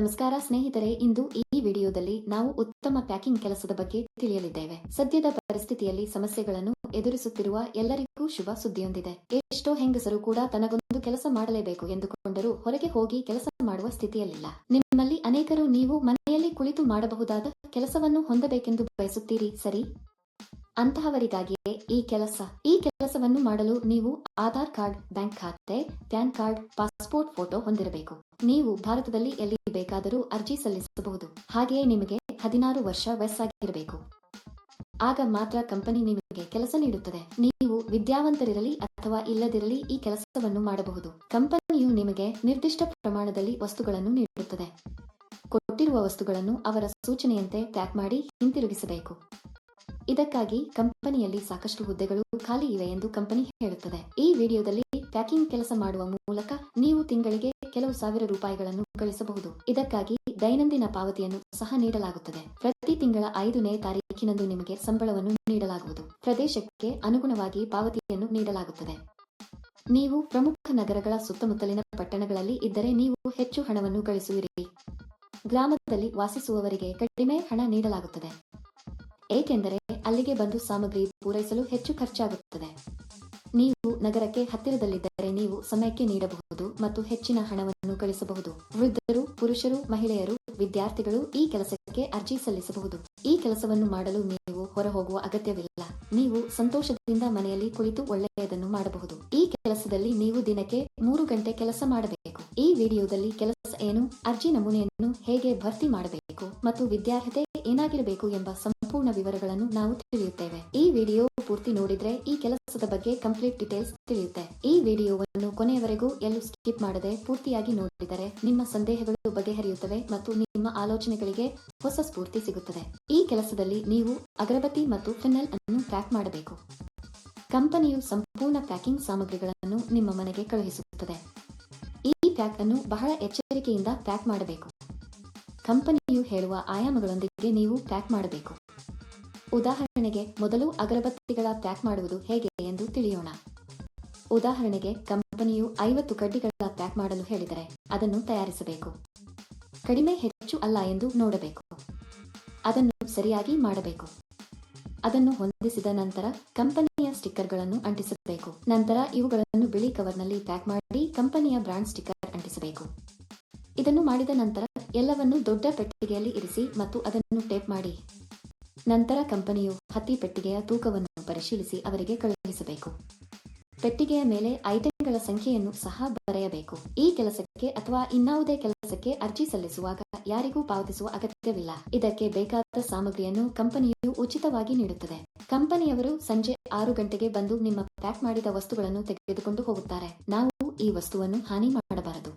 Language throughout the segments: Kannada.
ನಮಸ್ಕಾರ ಸ್ನೇಹಿತರೆ, ಇಂದು ಈ ವಿಡಿಯೋದಲ್ಲಿ ನಾವು ಉತ್ತಮ ಪ್ಯಾಕಿಂಗ್ ಕೆಲಸದ ಬಗ್ಗೆ ತಿಳಿಯಲಿದ್ದೇವೆ. ಸದ್ಯದ ಪರಿಸ್ಥಿತಿಯಲ್ಲಿ ಸಮಸ್ಯೆಗಳನ್ನು ಎದುರಿಸುತ್ತಿರುವ ಎಲ್ಲರಿಗೂ ಶುಭ ಸುದ್ದಿಯೊಂದಿದೆ. ಎಷ್ಟೋ ಹೆಂಗಸರು ಕೂಡ ತನಗೊಂದು ಕೆಲಸ ಮಾಡಲೇಬೇಕು ಎಂದುಕೊಂಡರೂ ಹೊರಗೆ ಹೋಗಿ ಕೆಲಸ ಮಾಡುವ ಸ್ಥಿತಿಯಲ್ಲಿಲ್ಲ. ನಿಮ್ಮಲ್ಲಿ ಅನೇಕರು ನೀವು ಮನೆಯಲ್ಲಿ ಕುಳಿತು ಮಾಡಬಹುದಾದ ಕೆಲಸವನ್ನು ಹೊಂದಬೇಕೆಂದು ಬಯಸುತ್ತೀರಿ, ಸರಿ? ಅಂತಹವರಿಗಾಗಿಯೇ ಈ ಕೆಲಸ, ಈ ಕೆಲಸವನ್ನು ಮಾಡಲು ನೀವು ಆಧಾರ್ ಕಾರ್ಡ್, ಬ್ಯಾಂಕ್ ಖಾತೆ, ಪ್ಯಾನ್ ಕಾರ್ಡ್, ಪಾಸ್ಪೋರ್ಟ್ ಫೋಟೋ ಹೊಂದಿರಬೇಕು. ನೀವು ಭಾರತದಲ್ಲಿ ಎಲ್ಲಿ ಬೇಕಾದರೂ ಅರ್ಜಿ ಸಲ್ಲಿಸಬಹುದು. ಹಾಗೆಯೇ ನಿಮಗೆ ಹದಿನಾರು ವರ್ಷ ವಯಸ್ಸಾಗಿರಬೇಕು. ಆಗ ಮಾತ್ರ ಕಂಪನಿ ನಿಮಗೆ ಕೆಲಸ ನೀಡುತ್ತದೆ. ನೀವು ವಿದ್ಯಾವಂತರಿರಲಿ ಅಥವಾ ಇಲ್ಲದಿರಲಿ ಈ ಕೆಲಸವನ್ನು ಮಾಡಬಹುದು. ಕಂಪನಿಯು ನಿಮಗೆ ನಿರ್ದಿಷ್ಟ ಪ್ರಮಾಣದಲ್ಲಿ ವಸ್ತುಗಳನ್ನು ನೀಡುತ್ತದೆ. ಕೊಟ್ಟಿರುವ ವಸ್ತುಗಳನ್ನು ಅವರ ಸೂಚನೆಯಂತೆ ಪ್ಯಾಕ್ ಮಾಡಿ ಹಿಂತಿರುಗಿಸಬೇಕು. ಇದಕ್ಕಾಗಿ ಕಂಪನಿಯಲ್ಲಿ ಸಾಕಷ್ಟು ಹುದ್ದೆಗಳು ಖಾಲಿ ಇವೆ ಎಂದು ಕಂಪನಿ ಹೇಳುತ್ತದೆ. ಈ ವಿಡಿಯೋದಲ್ಲಿ ಪ್ಯಾಕಿಂಗ್ ಕೆಲಸ ಮಾಡುವ ಮೂಲಕ ನೀವು ತಿಂಗಳಿಗೆ ಕೆಲವು ಸಾವಿರ ರೂಪಾಯಿಗಳನ್ನು ಗಳಿಸಬಹುದು ಇದಕ್ಕಾಗಿ ದೈನಂದಿನ ಪಾವತಿಯನ್ನು ಸಹ ನೀಡಲಾಗುತ್ತದೆ. ಪ್ರತಿ ತಿಂಗಳ ಐದನೇ ತಾರೀಕಿನಂದು ನಿಮಗೆ ಸಂಬಳವನ್ನು ನೀಡಲಾಗುವುದು. ಪ್ರದೇಶಕ್ಕೆ ಅನುಗುಣವಾಗಿ ಪಾವತಿಯನ್ನು ನೀಡಲಾಗುತ್ತದೆ. ನೀವು ಪ್ರಮುಖ ನಗರಗಳ ಸುತ್ತಮುತ್ತಲಿನ ಪಟ್ಟಣಗಳಲ್ಲಿ ಇದ್ದರೆ ನೀವು ಹೆಚ್ಚು ಹಣವನ್ನು ಗಳಿಸುವಿರಿ ಗ್ರಾಮದಲ್ಲಿ ವಾಸಿಸುವವರಿಗೆ ಕಡಿಮೆ ಹಣ ನೀಡಲಾಗುತ್ತದೆ. ಏಕೆಂದರೆ ಅಲ್ಲಿಗೆ ಬಂದು ಸಾಮಗ್ರಿ ಪೂರೈಸಲು ಹೆಚ್ಚು ಖರ್ಚಾಗುತ್ತದೆ. ನೀವು ನಗರಕ್ಕೆ ಹತ್ತಿರದಲ್ಲಿದ್ದರೆ ನೀವು ಸಮಯಕ್ಕೆ ನೀಡಬಹುದು ಮತ್ತು ಹೆಚ್ಚಿನ ಹಣವನ್ನು ಗಳಿಸಬಹುದು. ವೃದ್ಧರು, ಪುರುಷರು, ಮಹಿಳೆಯರು, ವಿದ್ಯಾರ್ಥಿಗಳು ಈ ಕೆಲಸಕ್ಕೆ ಅರ್ಜಿ ಸಲ್ಲಿಸಬಹುದು. ಈ ಕೆಲಸವನ್ನು ಮಾಡಲು ನೀವು ಹೊರಹೋಗುವ ಅಗತ್ಯವಿಲ್ಲ. ನೀವು ಸಂತೋಷದಿಂದ ಮನೆಯಲ್ಲಿ ಕುಳಿತು ಒಳ್ಳೆಯದನ್ನು ಮಾಡಬಹುದು. ಈ ಕೆಲಸದಲ್ಲಿ ನೀವು ದಿನಕ್ಕೆ ಮೂರು ಗಂಟೆ ಕೆಲಸ ಮಾಡಬೇಕು. ಈ ವಿಡಿಯೋದಲ್ಲಿ ಕೆಲಸ ಏನು, ಅರ್ಜಿ ನಮೂನೆಯನ್ನು ಹೇಗೆ ಭರ್ತಿ ಮಾಡಬೇಕು ಮತ್ತು ವಿದ್ಯಾರ್ಹತೆ ಏನಾಗಿರಬೇಕು ಎಂಬ ಸಂಪೂರ್ಣ ವಿವರಗಳನ್ನು ನಾವು ತಿಳಿಯುತ್ತೇವೆ. ಈ ವಿಡಿಯೋ ಪೂರ್ತಿ ನೋಡಿದ್ರೆ ಈ ಕೆಲಸದ ಬಗ್ಗೆ ಕಂಪ್ಲೀಟ್ ಡೀಟೇಲ್ಸ್ ತಿಳಿಯುತ್ತೆ. ಈ ವಿಡಿಯೋವನ್ನು ಕೊನೆಯವರೆಗೂ ಎಲ್ಲೂ ಸ್ಕಿಪ್ ಮಾಡದೆ ಪೂರ್ತಿಯಾಗಿ ನೋಡಿದರೆ ನಿಮ್ಮ ಸಂದೇಹಗಳು ಬಗೆಹರಿಯುತ್ತವೆ ಮತ್ತು ನಿಮ್ಮ ಆಲೋಚನೆಗಳಿಗೆ ಹೊಸ ಸ್ಫೂರ್ತಿ ಸಿಗುತ್ತದೆ. ಈ ಕೆಲಸದಲ್ಲಿ ನೀವು ಅಗರಬತ್ತಿ ಮತ್ತು ಫಿನಲ್ ಅನ್ನು ಪ್ಯಾಕ್ ಮಾಡಬೇಕು. ಕಂಪನಿಯು ಸಂಪೂರ್ಣ ಪ್ಯಾಕಿಂಗ್ ಸಾಮಗ್ರಿಗಳನ್ನು ನಿಮ್ಮ ಮನೆಗೆ ಕಳುಹಿಸುತ್ತದೆ. ಈ ಪ್ಯಾಕ್ ಅನ್ನು ಬಹಳ ಎಚ್ಚರಿಕೆಯಿಂದ ಪ್ಯಾಕ್ ಮಾಡಬೇಕು. ಕಂಪನಿಯು ಹೇಳುವ ಆಯಾಮಗಳೊಂದಿಗೆ ನೀವು ಪ್ಯಾಕ್ ಮಾಡಬೇಕು. ಉದಾಹರಣೆಗೆ ಮೊದಲು ಅಗರಬತ್ತಿಗಳ ಪ್ಯಾಕ್ ಮಾಡುವುದು ಹೇಗೆ ಎಂದು ತಿಳಿಯೋಣ. ಉದಾಹರಣೆಗೆ ಕಂಪನಿಯು ಐವತ್ತು ಕಡ್ಡಿಗಳ ಪ್ಯಾಕ್ ಮಾಡಲು ಹೇಳಿದರೆ ಅದನ್ನು ತಯಾರಿಸಬೇಕು. ಕಡಿಮೆ ಹೆಚ್ಚು ಅಲ್ಲ ಎಂದು ನೋಡಬೇಕು. ಅದನ್ನು ಸರಿಯಾಗಿ ಮಾಡಬೇಕು. ಅದನ್ನು ಹೊಂದಿಸಿದ ನಂತರ ಕಂಪನಿಯ ಸ್ಟಿಕ್ಕರ್ಗಳನ್ನು ಅಂಟಿಸಬೇಕು. ನಂತರ ಇವುಗಳನ್ನು ಬಿಳಿ ಕವರ್ನಲ್ಲಿ ಪ್ಯಾಕ್ ಮಾಡಿ ಕಂಪನಿಯ ಬ್ರಾಂಡ್ ಸ್ಟಿಕ್ಕರ್ ಅಂಟಿಸಬೇಕು. ಇದನ್ನು ಮಾಡಿದ ನಂತರ ಎಲ್ಲವನ್ನು ದೊಡ್ಡ ಪೆಟ್ಟಿಗೆಯಲ್ಲಿ ಇರಿಸಿ ಮತ್ತು ಅದನ್ನು ಟೇಪ್ ಮಾಡಿ. ನಂತರ ಕಂಪನಿಯು ಹತ್ತಿ ಪೆಟ್ಟಿಗೆಯ ತೂಕವನ್ನು ಪರಿಶೀಲಿಸಿ ಅವರಿಗೆ ಕಳುಹಿಸಬೇಕು. ಪೆಟ್ಟಿಗೆಯ ಮೇಲೆ ಐಟಂಗಳ ಸಂಖ್ಯೆಯನ್ನು ಸಹ ಬರೆಯಬೇಕು. ಈ ಕೆಲಸಕ್ಕೆ ಅಥವಾ ಇನ್ನಾವುದೇ ಕೆಲಸಕ್ಕೆ ಅರ್ಜಿ ಸಲ್ಲಿಸುವಾಗ ಯಾರಿಗೂ ಪಾವತಿಸುವ ಅಗತ್ಯವಿಲ್ಲ. ಇದಕ್ಕೆ ಬೇಕಾದ ಸಾಮಗ್ರಿಯನ್ನು ಕಂಪನಿಯು ಉಚಿತವಾಗಿ ನೀಡುತ್ತದೆ. ಕಂಪನಿಯವರು ಸಂಜೆ ಆರು ಗಂಟೆಗೆ ಬಂದು ನಿಮ್ಮ ಪ್ಯಾಕ್ ಮಾಡಿದ ವಸ್ತುಗಳನ್ನು ತೆಗೆದುಕೊಂಡು ಹೋಗುತ್ತಾರೆ. ನಾವು ಈ ವಸ್ತುವನ್ನು ಹಾನಿ ಮಾಡಬಾರದು.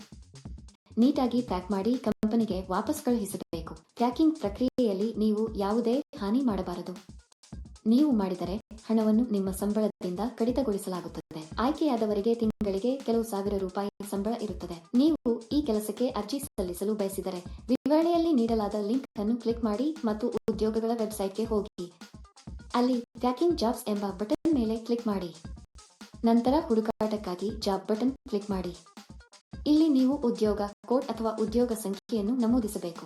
ನೀಟಾಗಿ ಪ್ಯಾಕ್ ಮಾಡಿ ಕಂಪನಿಗೆ ವಾಪಸ್ ಕಳುಹಿಸಬೇಕು ಪ್ಯಾಕಿಂಗ್ ಪ್ರಕ್ರಿಯೆಯಲ್ಲಿ ನೀವು ಯಾವುದೇ ಹಾನಿ ಮಾಡಬಾರದು. ನೀವು ಮಾಡಿದರೆ ಹಣವನ್ನು ನಿಮ್ಮ ಸಂಬಳದಿಂದ ಕಡಿತಗೊಳಿಸಲಾಗುತ್ತದೆ. ಆಯ್ಕೆಯಾದವರಿಗೆ ತಿಂಗಳಿಗೆ ಕೆಲವು ಸಾವಿರ ರೂಪಾಯಿ ಸಂಬಳ ಇರುತ್ತದೆ. ನೀವು ಈ ಕೆಲಸಕ್ಕೆ ಅರ್ಜಿ ಸಲ್ಲಿಸಲು ಬಯಸಿದರೆ ವಿವರಣೆಯಲ್ಲಿ ನೀಡಲಾದ ಲಿಂಕ್ ಅನ್ನು ಕ್ಲಿಕ್ ಮಾಡಿ ಮತ್ತು ಉದ್ಯೋಗಗಳ ವೆಬ್ಸೈಟ್ಗೆ ಹೋಗಿ. ಅಲ್ಲಿ ಪ್ಯಾಕಿಂಗ್ ಜಾಬ್ಸ್ ಎಂಬ ಬಟನ್ ಮೇಲೆ ಕ್ಲಿಕ್ ಮಾಡಿ. ನಂತರ ಹುಡುಕಾಟಕ್ಕಾಗಿ ಜಾಬ್ ಬಟನ್ ಕ್ಲಿಕ್ ಮಾಡಿ. ಇಲ್ಲಿ ನೀವು ಉದ್ಯೋಗ ಕೋಡ್ ಅಥವಾ ಉದ್ಯೋಗ ಸಂಖ್ಯೆಯನ್ನು ನಮೂದಿಸಬೇಕು.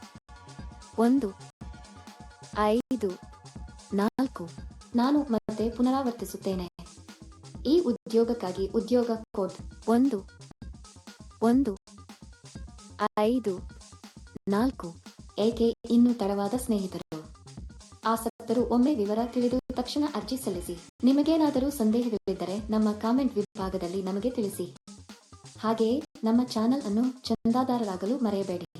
ಒಂದು, ಐದು, ನಾಲ್ಕು. ನಾನು ಮತ್ತೆ ಪುನರಾವರ್ತಿಸುತ್ತೇನೆ. ಈ ಉದ್ಯೋಗಕ್ಕಾಗಿ ಉದ್ಯೋಗ ಕೋಡ್ ಒಂದು ಒಂದು, ಐದು, ನಾಲ್ಕು, ಏಕೆ ಇನ್ನು ತಡವಾದ ಸ್ನೇಹಿತರು? ಆಸಕ್ತರು ಒಮ್ಮೆ ವಿವರ ತಿಳಿದು ತಕ್ಷಣ ಅರ್ಜಿ ಸಲ್ಲಿಸಿ. ನಿಮಗೇನಾದರೂ ಸಂದೇಹವಿದ್ದರೆ ನಮ್ಮ ಕಾಮೆಂಟ್ ವಿಭಾಗದಲ್ಲಿ ನಮಗೆ ತಿಳಿಸಿ. ಹಾಗೆಯೇ ನಮ್ಮ ಚಾನೆಲ್ ಅನ್ನು ಚಂದಾದಾರರಾಗಲು ಮರೆಯಬೇಡಿ.